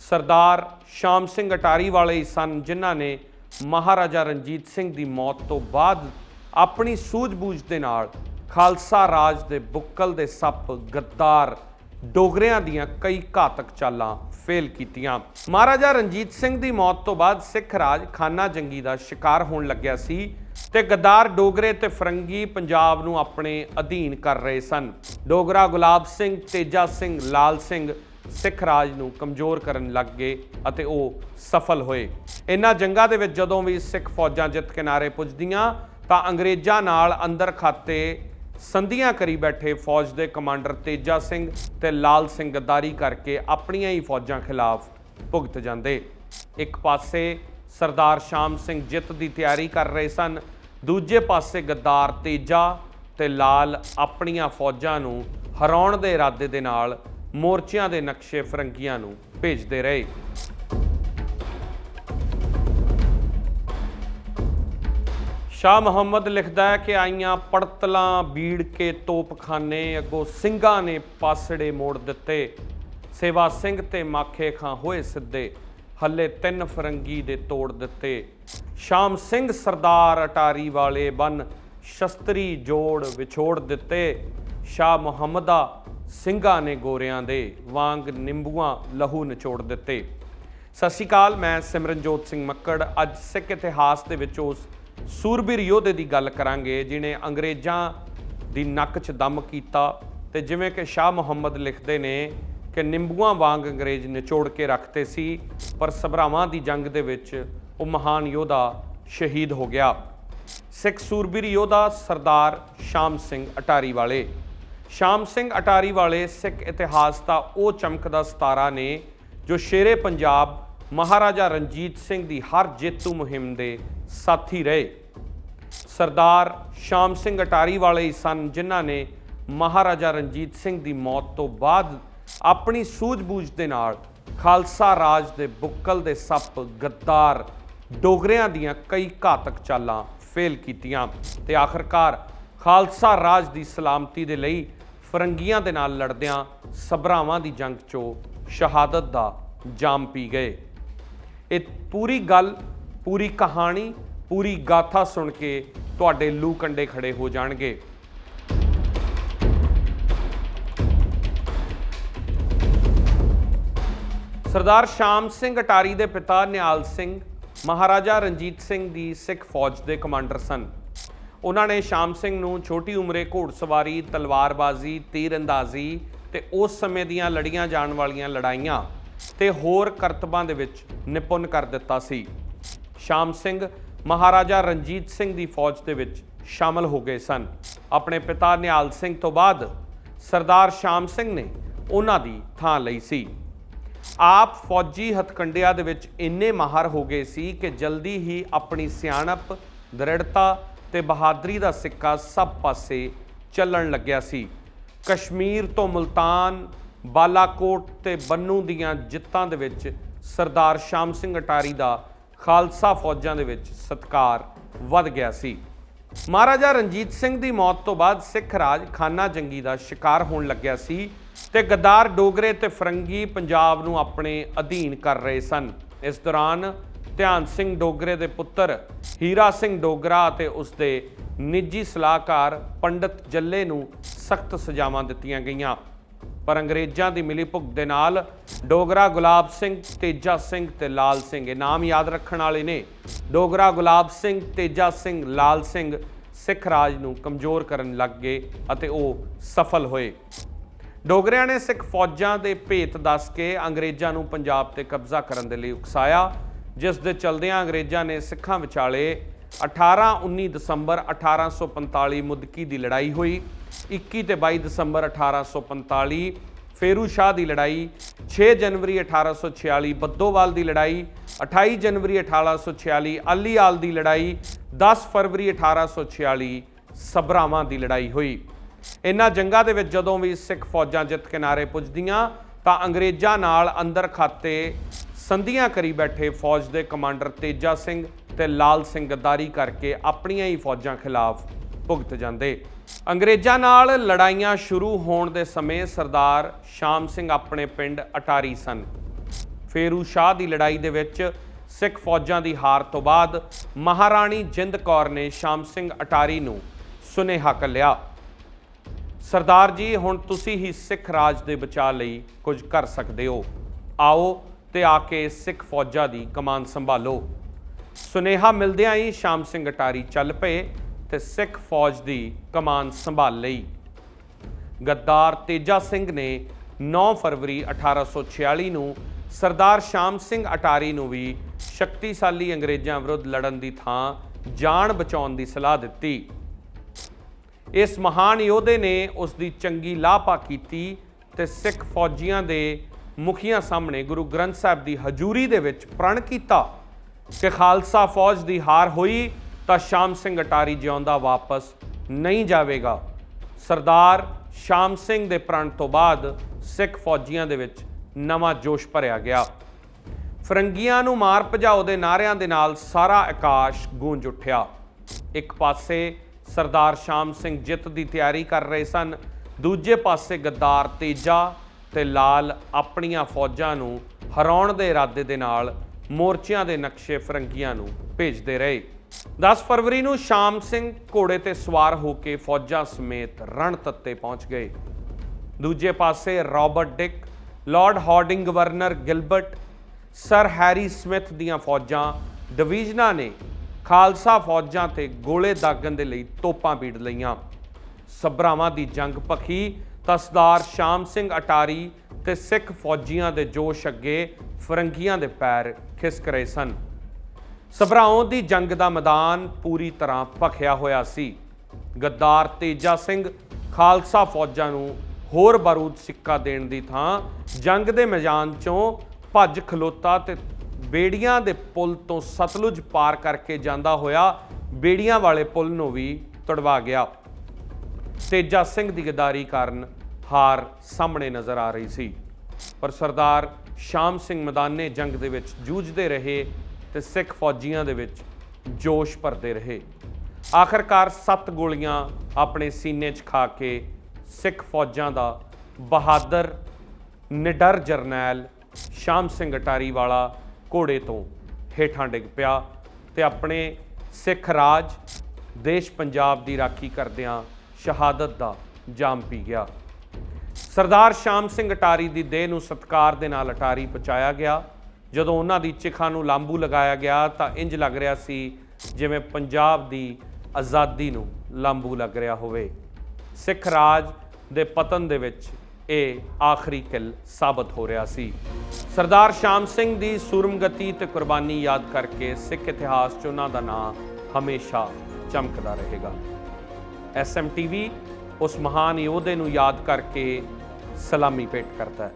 ਸਰਦਾਰ ਸ਼ਾਮ ਸਿੰਘ ਅਟਾਰੀ ਵਾਲੇ ਹੀ ਸਨ, ਜਿਨ੍ਹਾਂ ਨੇ ਮਹਾਰਾਜਾ ਰਣਜੀਤ ਸਿੰਘ ਦੀ ਮੌਤ ਤੋਂ ਬਾਅਦ ਆਪਣੀ ਸੂਝ-ਬੂਝ ਦੇ ਨਾਲ ਖਾਲਸਾ ਰਾਜ ਦੇ ਬੁੱਕਲ ਦੇ ਸੱਪ, ਗੱਦਾਰ, ਡੋਗਰਿਆਂ ਦੀਆਂ ਕਈ ਘਾਤਕ ਚਾਲਾਂ ਫੇਲ ਕੀਤੀਆਂ। ਮਹਾਰਾਜਾ ਰਣਜੀਤ ਸਿੰਘ ਦੀ ਮੌਤ ਤੋਂ ਬਾਅਦ ਸਿੱਖ ਰਾਜ ਖਾਨਾ ਜੰਗੀ ਦਾ ਸ਼ਿਕਾਰ ਹੋਣ ਲੱਗਿਆ ਸੀ ਤੇ ਗੱਦਾਰ, ਡੋਗਰੇ ਤੇ ਫਰੰਗੀ ਪੰਜਾਬ ਨੂੰ ਆਪਣੇ ਅਧੀਨ ਕਰ ਰਹੇ ਸਨ। ਡੋਗਰਾ ਗੁਲਾਬ ਸਿੰਘ, ਤੇਜਾ ਸਿੰਘ, ਲਾਲ ਸਿੰਘ ਸਿੱਖ ਰਾਜ ਨੂੰ ਕਮਜ਼ੋਰ ਕਰਨ ਲੱਗ ਗਏ ਅਤੇ ਉਹ ਸਫਲ ਹੋਏ। ਇਨ੍ਹਾਂ ਜੰਗਾਂ ਦੇ ਵਿੱਚ ਜਦੋਂ ਵੀ ਸਿੱਖ ਫੌਜਾਂ ਜਿੱਤ ਕਿਨਾਰੇ ਪੁੱਜਦੀਆਂ, ਤਾਂ ਅੰਗਰੇਜ਼ਾਂ ਨਾਲ ਅੰਦਰ ਖਾਤੇ ਸੰਧੀਆਂ ਕਰੀ ਬੈਠੇ ਫੌਜ ਦੇ ਕਮਾਂਡਰ ਤੇਜਾ ਸਿੰਘ ਤੇ ਲਾਲ ਸਿੰਘ ਗੱਦਾਰੀ ਕਰਕੇ ਆਪਣੀਆਂ ਹੀ ਫੌਜਾਂ ਖਿਲਾਫ ਭੁਗਤ ਜਾਂਦੇ। ਇੱਕ ਪਾਸੇ ਸਰਦਾਰ ਸ਼ਾਮ ਸਿੰਘ ਜਿੱਤ ਦੀ ਤਿਆਰੀ ਕਰ ਰਹੇ ਸਨ, ਦੂਜੇ ਪਾਸੇ ਗੱਦਾਰ ਤੇਜਾ ਤੇ ਲਾਲ ਆਪਣੀਆਂ ਫੌਜਾਂ ਨੂੰ ਹਰਾਉਣ ਦੇ ਇਰਾਦੇ ਦੇ ਨਾਲ ਮੋਰਚਿਆਂ ਦੇ ਨਕਸ਼ੇ ਫਰੰਗੀਆਂ ਨੂੰ ਭੇਜਦੇ ਰਹੇ। ਸ਼ਾਹ ਮੁਹੰਮਦ ਲਿਖਦਾ ਹੈ ਕਿ ਆਈਆਂ ਪੜਤਲਾਂ, ਬੀੜ ਕੇ ਤੋਪਖਾਨੇ, ਅੱਗੋਂ ਸਿੰਘਾਂ ਨੇ ਪਾਸੜੇ ਮੋੜ ਦਿੱਤੇ। ਸੇਵਾ ਸਿੰਘ ਤੇ ਮਾਖੇ ਖਾਂ ਹੋਏ ਸਿੱਧੇ, ਹੱਲੇ ਤਿੰਨ ਫਰੰਗੀ ਦੇ ਤੋੜ ਦਿੱਤੇ। ਸ਼ਾਮ ਸਿੰਘ ਸਰਦਾਰ ਅਟਾਰੀ ਵਾਲੇ ਬਨ ਸ਼ਸਤਰੀ ਜੋੜ ਵਿਛੋੜ ਦਿੱਤੇ। ਸ਼ਾਹ ਮੁਹੰਮਦਾ ਸਿੰਘਾਂ ਨੇ ਗੋਰਿਆਂ ਦੇ ਵਾਂਗ ਨਿੰਬੂਆਂ ਲਹੂ ਨਿਚੋੜ ਦਿੱਤੇ। ਸਤਿ ਸ਼੍ਰੀ ਅਕਾਲ, ਮੈਂ ਸਿਮਰਨਜੋਤ ਸਿੰਘ ਮੱਕੜ। ਅੱਜ ਸਿੱਖ ਇਤਿਹਾਸ ਦੇ ਵਿੱਚ ਉਸ ਸੂਰਬੀਰ ਯੋਧੇ ਦੀ ਗੱਲ ਕਰਾਂਗੇ, ਜਿਨੇ ਅੰਗਰੇਜ਼ਾਂ ਦੀ ਨੱਕ 'ਚ ਦਮ ਕੀਤਾ ਤੇ ਜਿਵੇਂ ਕਿ ਸ਼ਾਹ ਮੁਹੰਮਦ ਲਿਖਦੇ ਨੇ ਕਿ ਨਿੰਬੂਆਂ ਵਾਂਗ ਅੰਗਰੇਜ਼ ਨਿਚੋੜ ਕੇ ਰੱਖਤੇ ਸੀ, ਪਰ ਸਭਰਾਵਾਂ ਦੀ ਜੰਗ ਦੇ ਵਿੱਚ ਉਹ ਮਹਾਨ ਯੋਧਾ ਸ਼ਹੀਦ ਹੋ ਗਿਆ। ਸਿੱਖ ਸੂਰਬੀਰ ਯੋਧਾ ਸਰਦਾਰ ਸ਼ਾਮ ਸਿੰਘ ਅਟਾਰੀ ਵਾਲੇ। ਸ਼ਾਮ ਸਿੰਘ ਅਟਾਰੀ ਵਾਲੇ ਸਿੱਖ ਇਤਿਹਾਸ ਦਾ ਉਹ ਚਮਕਦਾ ਸਤਾਰਾ ਨੇ, ਜੋ ਸ਼ੇਰੇ ਪੰਜਾਬ ਮਹਾਰਾਜਾ ਰਣਜੀਤ ਸਿੰਘ ਦੀ ਹਰ ਜੇਤੂ ਮੁਹਿੰਮ ਦੇ ਸਾਥੀ ਰਹੇ। ਸਰਦਾਰ ਸ਼ਾਮ ਸਿੰਘ ਅਟਾਰੀ ਵਾਲੇ ਹੀ ਸਨ, ਜਿਨ੍ਹਾਂ ਨੇ ਮਹਾਰਾਜਾ ਰਣਜੀਤ ਸਿੰਘ ਦੀ ਮੌਤ ਤੋਂ ਬਾਅਦ ਆਪਣੀ ਸੂਝ-ਬੂਝ ਦੇ ਨਾਲ ਖਾਲਸਾ ਰਾਜ ਦੇ ਬੁੱਕਲ ਦੇ ਸੱਪ, ਗੱਦਾਰ, ਡੋਗਰਿਆਂ ਦੀਆਂ ਕਈ ਘਾਤਕ ਚਾਲਾਂ ਫੇਲ ਕੀਤੀਆਂ ਤੇ ਆਖਰਕਾਰ ਖਾਲਸਾ ਰਾਜ ਦੀ ਸਲਾਮਤੀ ਦੇ ਲਈ ਫਰੰਗੀਆਂ ਦੇ ਨਾਲ ਲੜਦਿਆਂ ਸਭਰਾਵਾਂ ਦੀ ਜੰਗ 'ਚੋਂ ਸ਼ਹਾਦਤ ਦਾ ਜਾਮ ਪੀ ਗਏ। ਇਹ ਪੂਰੀ ਗੱਲ, ਪੂਰੀ ਕਹਾਣੀ, ਪੂਰੀ ਗਾਥਾ ਸੁਣ ਕੇ ਤੁਹਾਡੇ ਲੂ ਕੰਡੇ ਖੜੇ ਹੋ ਜਾਣਗੇ। ਸਰਦਾਰ ਸ਼ਾਮ ਸਿੰਘ ਅਟਾਰੀ ਦੇ ਪਿਤਾ ਨਿਹਾਲ ਸਿੰਘ, ਮਹਾਰਾਜਾ ਰਣਜੀਤ ਸਿੰਘ ਦੀ ਸਿੱਖ ਫੌਜ ਦੇ ਕਮਾਂਡਰ ਸਨ। ਉਹਨਾਂ ਨੇ ਸ਼ਾਮ ਸਿੰਘ ਨੂੰ ਛੋਟੀ ਉਮਰੇ ਘੋੜਸਵਾਰੀ, ਤਲਵਾਰਬਾਜ਼ੀ, ਤੀਰਅੰਦਾਜ਼ੀ ਤੇ ਉਸ ਸਮੇਂ ਦੀਆਂ ਲੜੀਆਂ ਜਾਣ ਵਾਲੀਆਂ ਲੜਾਈਆਂ ਤੇ ਹੋਰ ਕਰਤਬਾਂ ਦੇ ਵਿੱਚ ਨਿਪੁੰਨ ਕਰ ਦਿੱਤਾ ਸੀ। ਸ਼ਾਮ ਸਿੰਘ ਮਹਾਰਾਜਾ ਰਣਜੀਤ ਸਿੰਘ ਦੀ ਫੌਜ ਦੇ ਵਿੱਚ ਸ਼ਾਮਲ ਹੋ ਗਏ ਸਨ। ਆਪਣੇ ਪਿਤਾ ਨਿਹਾਲ ਸਿੰਘ ਤੋਂ ਬਾਅਦ ਸਰਦਾਰ ਸ਼ਾਮ ਸਿੰਘ ਨੇ ਉਹਨਾਂ ਦੀ ਥਾਂ ਲਈ ਸੀ। ਆਪ ਫੌਜੀ ਹਥਕੰਡਿਆਂ ਦੇ ਵਿੱਚ ਇੰਨੇ ਮਾਹਰ ਹੋ ਗਏ ਸੀ ਕਿ ਜਲਦੀ ਹੀ ਆਪਣੀ ਸਿਆਣਪ, ਦ੍ਰਿੜਤਾ ਤੇ ਬਹਾਦਰੀ ਦਾ ਸਿੱਕਾ ਸਭ ਪਾਸੇ ਚੱਲਣ ਲੱਗਿਆ ਸੀ। ਕਸ਼ਮੀਰ ਤੋਂ ਮੁਲਤਾਨ, ਬਾਲਾਕੋਟ ਤੇ ਬੰਨੂ ਦੀਆਂ ਜਿੱਤਾਂ ਦੇ ਵਿੱਚ ਸਰਦਾਰ ਸ਼ਾਮ ਸਿੰਘ ਅਟਾਰੀ ਦਾ ਖਾਲਸਾ ਫੌਜਾਂ ਦੇ ਵਿੱਚ ਸਤਕਾਰ ਵੱਧ ਗਿਆ ਸੀ। ਮਹਾਰਾਜਾ ਰਣਜੀਤ ਸਿੰਘ ਦੀ ਮੌਤ ਤੋਂ ਬਾਅਦ ਸਿੱਖ ਰਾਜ ਖਾਨਾ ਜੰਗੀ ਦਾ ਸ਼ਿਕਾਰ ਹੋਣ ਲੱਗਿਆ ਸੀ ਤੇ ਗੱਦਾਰ ਡੋਗਰੇ ਤੇ ਫਰੰਗੀ ਪੰਜਾਬ ਨੂੰ ਆਪਣੇ ਅਧੀਨ ਕਰ ਰਹੇ ਸਨ। ਇਸ ਦੌਰਾਨ ਧਿਆਨ ਸਿੰਘ ਡੋਗਰੇ ਦੇ ਪੁੱਤਰ, ਹੀਰਾ ਸਿੰਘ ਡੋਗਰਾ ਅਤੇ ਉਸ ਦੇ ਨਿੱਜੀ ਸਲਾਹਕਾਰ ਪੰਡਤ ਜੱਲੇ ਨੂੰ ਸਖਤ ਸਜ਼ਾਵਾਂ ਦਿੱਤੀਆਂ ਗਈਆਂ। ਪਰ ਅੰਗਰੇਜ਼ਾਂ ਦੀ ਮਿਲੀਭੁਗਤ ਦੇ ਨਾਲ ਡੋਗਰਾ ਗੁਲਾਬ ਸਿੰਘ, ਤੇਜਾ ਸਿੰਘ ਤੇ ਲਾਲ ਸਿੰਘ ਇਹ ਨਾਮ ਯਾਦ ਰੱਖਣ ਵਾਲੇ ਨੇ। ਡੋਗਰਾ ਗੁਲਾਬ ਸਿੰਘ, ਤੇਜਾ ਸਿੰਘ, ਲਾਲ ਸਿੰਘ ਸਿੱਖ ਰਾਜ ਨੂੰ ਕਮਜ਼ੋਰ ਕਰਨ ਲੱਗ ਗਏ ਅਤੇ ਉਹ ਸਫਲ ਹੋਏ। ਡੋਗਰਿਆਂ ਨੇ ਸਿੱਖ ਫੌਜਾਂ ਦੇ ਭੇਤ ਦੱਸ ਕੇ ਅੰਗਰੇਜ਼ਾਂ ਨੂੰ ਪੰਜਾਬ ਤੇ ਕਬਜ਼ਾ ਕਰਨ ਦੇ ਲਈ ਉਕਸਾਇਆ। ਜਿਸ ਦੇ ਚਲਦਿਆਂ ਅੰਗਰੇਜ਼ਾਂ ਨੇ ਸਿੱਖਾਂ ਵਿਚਾਲੇ 18-19 ਦਸੰਬਰ 1845 ਮੁਦਕੀ ਦੀ ਲੜਾਈ ਹੋਈ। 21 ਤੇ 22 ਦਸੰਬਰ 1845 ਫੇਰੂ ਸ਼ਾਹ ਦੀ ਲੜਾਈ 6 ਜਨਵਰੀ 1846 ਬੱਦੋਵਾਲ ਦੀ ਲੜਾਈ 28 ਜਨਵਰੀ 1846 ਅਲੀਆਲ ਦੀ ਲੜਾਈ 10 ਫਰਵਰੀ 1846 ਸਬਰਾਵਾਂ ਦੀ ਲੜਾਈ ਹੋਈ। ਇਨ੍ਹਾਂ ਜੰਗਾਂ ਦੇ ਵਿੱਚ ਜਦੋਂ ਵੀ ਸਿੱਖ ਫੌਜਾਂ ਜਿੱਤ ਕਿਨਾਰੇ ਪੁੱਜਦੀਆਂ ਤਾਂ ਅੰਗਰੇਜ਼ਾਂ ਨਾਲ ਅੰਦਰ ਖਾਤੇ ਸੰਧੀਆਂ ਕਰੀ ਬੈਠੇ ਫੌਜ ਦੇ ਕਮਾਂਡਰ ਤੇਜਾ ਸਿੰਘ ਤੇ ਲਾਲ ਸਿੰਘ ਗੱਦਾਰੀ ਕਰਕੇ ਆਪਣੀਆਂ ਹੀ ਫੌਜਾਂ ਖਿਲਾਫ ਭੁਗਤ ਜਾਂਦੇ। ਅੰਗਰੇਜ਼ਾਂ ਨਾਲ ਲੜਾਈਆਂ ਸ਼ੁਰੂ ਹੋਣ ਦੇ ਸਮੇਂ ਸਰਦਾਰ ਸ਼ਾਮ ਸਿੰਘ ਆਪਣੇ ਪਿੰਡ ਅਟਾਰੀ ਸਨ। ਫੇਰੂ ਸ਼ਾਹ ਦੀ ਲੜਾਈ ਦੇ ਵਿੱਚ ਸਿੱਖ ਫੌਜਾਂ ਦੀ ਹਾਰ ਤੋਂ ਬਾਅਦ ਮਹਾਰਾਣੀ ਜਿੰਦ ਕੌਰ ਨੇ ਸ਼ਾਮ ਸਿੰਘ ਅਟਾਰੀ ਨੂੰ ਸੁਨੇਹਾ ਕੱਲਿਆ। ਸਰਦਾਰ ਜੀ, ਹੁਣ ਤੁਸੀਂ ਹੀ ਸਿੱਖ ਰਾਜ ਦੇ ਬਚਾਅ ਲਈ ਕੁਝ ਕਰ ਸਕਦੇ ਹੋ। ਆਓ ਤੇ ਆ ਕੇ ਸਿੱਖ ਫੌਜਾਂ ਦੀ ਕਮਾਨ ਸੰਭਾਲੋ। ਸੁਨੇਹਾ ਮਿਲਦਿਆਂ ਹੀ ਸ਼ਾਮ ਸਿੰਘ ਅਟਾਰੀ ਚੱਲ ਪਏ ਤੇ ਸਿੱਖ ਫੌਜ ਦੀ ਕਮਾਨ ਸੰਭਾਲ ਲਈ। ਗੱਦਾਰ ਤੇਜਾ ਸਿੰਘ ਨੇ 9 ਫਰਵਰੀ 1846 ਨੂੰ ਸਰਦਾਰ ਸ਼ਾਮ ਸਿੰਘ ਅਟਾਰੀ ਨੂੰ ਵੀ ਸ਼ਕਤੀਸ਼ਾਲੀ ਅੰਗਰੇਜ਼ਾਂ ਵਿਰੁੱਧ ਲੜਨ ਦੀ ਥਾਂ ਜਾਨ ਬਚਾਉਣ ਦੀ ਸਲਾਹ ਦਿੱਤੀ। ਇਸ ਮਹਾਨ ਯੋਧੇ ਨੇ ਉਸ ਦੀ ਚੰਗੀ ਲਾਪਾ ਕੀਤੀ ਤੇ ਸਿੱਖ ਫੌਜੀਆਂ ਦੇ ਮੁਖੀਆਂ ਸਾਹਮਣੇ ਗੁਰੂ ਗ੍ਰੰਥ ਸਾਹਿਬ ਦੀ ਹਜ਼ੂਰੀ ਦੇ ਵਿੱਚ ਪ੍ਰਣ ਕੀਤਾ ਕਿ ਖਾਲਸਾ ਫੌਜ ਦੀ ਹਾਰ ਹੋਈ ਤਾਂ ਸ਼ਾਮ ਸਿੰਘ ਅਟਾਰੀ ਜਿਉਂਦਾ ਵਾਪਸ ਨਹੀਂ ਜਾਵੇਗਾ। ਸਰਦਾਰ ਸ਼ਾਮ ਸਿੰਘ ਦੇ ਪ੍ਰਣ ਤੋਂ ਬਾਅਦ ਸਿੱਖ ਫੌਜੀਆਂ ਦੇ ਵਿੱਚ ਨਵਾਂ ਜੋਸ਼ ਭਰਿਆ ਗਿਆ। ਫਰੰਗੀਆਂ ਨੂੰ ਮਾਰ ਭਜਾਓ ਦੇ ਨਾਰਿਆਂ ਦੇ ਨਾਲ ਸਾਰਾ ਆਕਾਸ਼ ਗੂੰਜ ਉੱਠਿਆ। ਇੱਕ ਪਾਸੇ ਸਰਦਾਰ ਸ਼ਾਮ ਸਿੰਘ ਜਿੱਤ ਦੀ ਤਿਆਰੀ ਕਰ ਰਹੇ ਸਨ, ਦੂਜੇ ਪਾਸੇ ਗੱਦਾਰ ਤੇਜਾ ਤੇ ਲਾਲ ਆਪਣੀਆਂ ਫੌਜਾਂ ਨੂੰ ਹਰਾਉਣ ਦੇ ਇਰਾਦੇ ਦੇ ਨਾਲ ਮੋਰਚਿਆਂ ਦੇ ਨਕਸ਼ੇ ਫਰੰਗੀਆਂ ਨੂੰ ਭੇਜਦੇ ਰਹੇ। 10 ਫਰਵਰੀ ਨੂੰ ਸ਼ਾਮ ਸਿੰਘ ਘੋੜੇ ਤੇ ਸਵਾਰ ਹੋ ਕੇ ਫੌਜਾਂ ਸਮੇਤ ਰਣ ਤੱਤੇ ਪਹੁੰਚ ਗਏ। ਦੂਜੇ ਪਾਸੇ Robert Dick, Lord Hardinge governor Gilbert, sir Harry Smith ਦੀਆਂ ਫੌਜਾਂ, ਡਿਵੀਜ਼ਨਾਂ ਨੇ ਖਾਲਸਾ ਫੌਜਾਂ ਤੇ ਗੋਲੇ ਦਾਗਣ ਦੇ ਲਈ ਤੋਪਾਂ ਬੀੜ ਲਈਆਂ। ਸਭਰਾਵਾਂ ਦੀ ਜੰਗ ਭਖੀ ਤਾਂ ਸਰਦਾਰ ਸ਼ਾਮ ਸਿੰਘ ਅਟਾਰੀ ਤੇ ਸਿੱਖ ਫੌਜੀਆਂ ਦੇ ਜੋਸ਼ ਅੱਗੇ ਫਰੰਗੀਆਂ ਦੇ ਪੈਰ ਖਿਸਕ ਰਹੇ ਸਨ। ਸਭਰਾਉਂ ਦੀ ਜੰਗ ਦਾ ਮੈਦਾਨ ਪੂਰੀ ਤਰ੍ਹਾਂ ਭਖਿਆ ਹੋਇਆ ਸੀ। ਗੱਦਾਰ ਤੇਜਾ ਸਿੰਘ ਖਾਲਸਾ ਫੌਜਾਂ ਨੂੰ ਹੋਰ ਬਾਰੂਦ ਸਿੱਕਾ ਦੇਣ ਦੀ ਥਾਂ ਜੰਗ ਦੇ ਮੈਦਾਨ ਚੋਂ ਭੱਜ ਖਲੋਤਾ ਤੇ ਬੇੜੀਆਂ ਦੇ ਪੁਲ ਤੋਂ ਸਤਲੁਜ ਪਾਰ ਕਰਕੇ ਜਾਂਦਾ ਹੋਇਆ ਬੇੜੀਆਂ ਵਾਲੇ ਪੁਲ ਨੂੰ ਵੀ ਤੜਵਾ ਗਿਆ। ਤੇਜਾ ਸਿੰਘ ਦੀ ਗਦਾਰੀ ਕਾਰਨ ਹਾਰ ਸਾਹਮਣੇ ਨਜ਼ਰ ਆ ਰਹੀ ਸੀ। ਪਰ ਸਰਦਾਰ ਸ਼ਾਮ ਸਿੰਘ ਮੈਦਾਨੇ ਜੰਗ ਦੇ ਵਿੱਚ ਜੂਝਦੇ ਰਹੇ ਤੇ ਸਿੱਖ ਫੌਜੀਆਂ ਦੇ ਵਿੱਚ ਜੋਸ਼ ਭਰਦੇ ਰਹੇ। ਆਖਰਕਾਰ ਸੱਤ ਗੋਲੀਆਂ ਆਪਣੇ ਸੀਨੇ 'ਚ ਖਾ ਕੇ ਸਿੱਖ ਫੌਜਾਂ ਦਾ ਬਹਾਦਰ ਨਿਡਰ ਜਰਨੈਲ ਸ਼ਾਮ ਸਿੰਘ ਅਟਾਰੀ ਵਾਲਾ ਘੋੜੇ ਤੋਂ ਹੇਠਾਂ ਡਿੱਗ ਪਿਆ ਤੇ ਆਪਣੇ ਸਿੱਖ ਰਾਜ, ਦੇਸ਼ ਪੰਜਾਬ ਦੀ ਰਾਖੀ ਕਰਦਿਆਂ ਸ਼ਹਾਦਤ ਦਾ ਜਾਮ ਪੀ ਗਿਆ। ਸਰਦਾਰ ਸ਼ਾਮ ਸਿੰਘ ਅਟਾਰੀ ਦੀ ਦੇਹ ਨੂੰ ਸਤਕਾਰ ਦੇ ਨਾਲ ਅਟਾਰੀ ਪਹੁੰਚਾਇਆ ਗਿਆ। ਜਦੋਂ ਉਹਨਾਂ ਦੀ ਚਿਖਾ ਨੂੰ ਲਾਂਬੂ ਲਗਾਇਆ ਗਿਆ ਤਾਂ ਇੰਜ ਲੱਗ ਰਿਹਾ ਸੀ ਜਿਵੇਂ ਪੰਜਾਬ ਦੀ ਆਜ਼ਾਦੀ ਨੂੰ ਲਾਂਬੂ ਲੱਗ ਰਿਹਾ ਹੋਵੇ। ਸਿੱਖ ਰਾਜ ਦੇ ਪਤਨ ਦੇ ਵਿੱਚ ਇਹ ਆਖਰੀ ਕਿਲ ਸਾਬਤ ਹੋ ਰਿਹਾ ਸੀ। ਸਰਦਾਰ ਸ਼ਾਮ ਸਿੰਘ ਦੀ ਸੂਰਮਗਤੀ ਤੇ ਕੁਰਬਾਨੀ ਯਾਦ ਕਰਕੇ ਸਿੱਖ ਇਤਿਹਾਸ 'ਚ ਉਹਨਾਂ ਦਾ ਨਾਮ ਹਮੇਸ਼ਾ ਚਮਕਦਾ ਰਹੇਗਾ। ਐਸਐਮਟੀਵੀ ਉਸ ਮਹਾਨ ਯੋਧੇ ਨੂੰ ਯਾਦ ਕਰਕੇ ਸਲਾਮੀ ਭੇਟ ਕਰਦਾ ਹੈ।